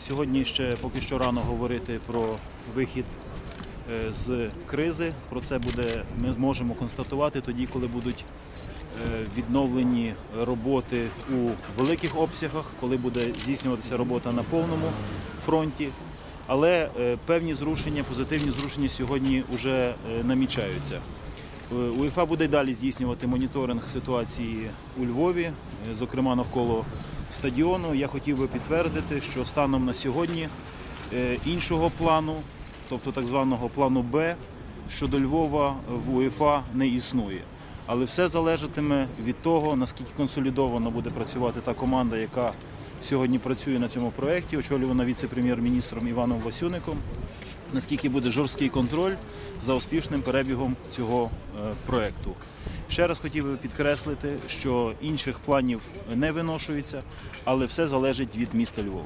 Сьогодні ще поки що рано говорити про вихід е, з кризи. Про це буде ми зможемо констатувати тоді, коли будуть е, відновлені роботи у великих обсягах, коли буде здійснюватися робота на повному фронті. Але е, певні зрушення, позитивні зрушення сьогодні вже намічаються. УЄФА буде далі здійснювати моніторинг ситуації у Львові, зокрема навколо стадіону. Я хотів би підтвердити, що станом на сьогодні е, іншого плану, тобто так званого плану Б, щодо Львова в УЄФА не існує. Але все залежатиме від того, наскільки консолідовано буде працювати та команда, яка сьогодні працює на цьому проєкті, очолювана віце-прем'єр-міністром Іваном Васюником наскільки буде жорсткий контроль за успішним перебігом цього проєкту. проекту. Ще раз хотів би підкреслити, що інших планів не виношується, але все залежить від міста Львова.